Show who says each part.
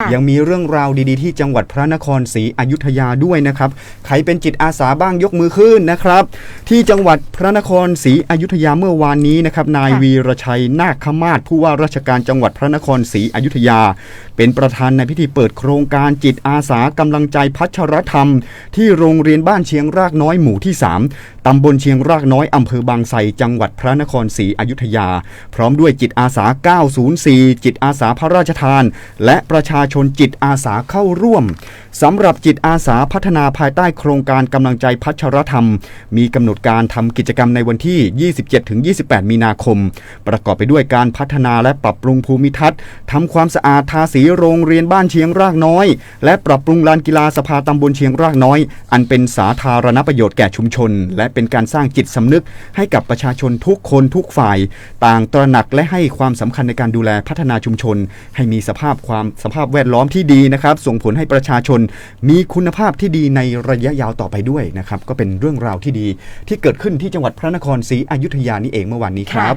Speaker 1: ยังมีเรื่องราวดีๆ ที่จังหวัดพระนครศรีอยุธยาด้วยนะครับ ใครเป็นจิตอาสาบ้างยกมือขึ้นนะครับ ที่จังหวัดพระนครศรีอยุธยาเมื่อวานนี้นะครับ นาย
Speaker 2: ค่ะ
Speaker 1: วีรชัยนาคขมาศผู้ว่าราชการจังหวัดพระนครศรีอยุธยา เป็นประธานในพิธีเปิดโครงการจิตอาสากำลังใจพัชรธรรม ที่โรงเรียนบ้านเชียงรากน้อยหมู่ที่ 3ตำบลเชียงรากน้อยอำเภอบางไทรจังหวัดพระนครศรีอยุธยา พร้อมด้วยจิตอาสา 904 จิตอาสาพระราชทาน และประชาชนจิตอาสาเข้าร่วมสำหรับจิตอาสาพัฒนาภายใต้โครงการกำลังใจพัชรธรรม มีกำหนดการทำกิจกรรมในวันที่ 27-28 มีนาคม ประกอบไปด้วยการพัฒนาและปรับปรุงภูมิทัศน์ทำความสะอาดทาสีโรงเรียนบ้านเชียงรากน้อย และปรับปรุงลานกีฬาสภาตำบลเชียงรากน้อย อันเป็นสาธารณประโยชน์แก่ชุมชน และเป็นการสร้างจิตสำนึกให้กับประชาชนทุกคนทุกฝ่าย ต่างตระหนักและให้ความสำคัญในการดูแลพัฒนาชุมชน ให้มีสภาพความสภาพแวดล้อมที่ดีนะครับ ส่งผลให้ประชาชนมีคุณภาพที่ดีในระยะยาวต่อไปด้วยนะครับ ก็เป็นเรื่องราวที่ดีที่เกิดขึ้นที่จังหวัดพระนครศรีอยุธยานี่เองเมื่อวานนี้ครับ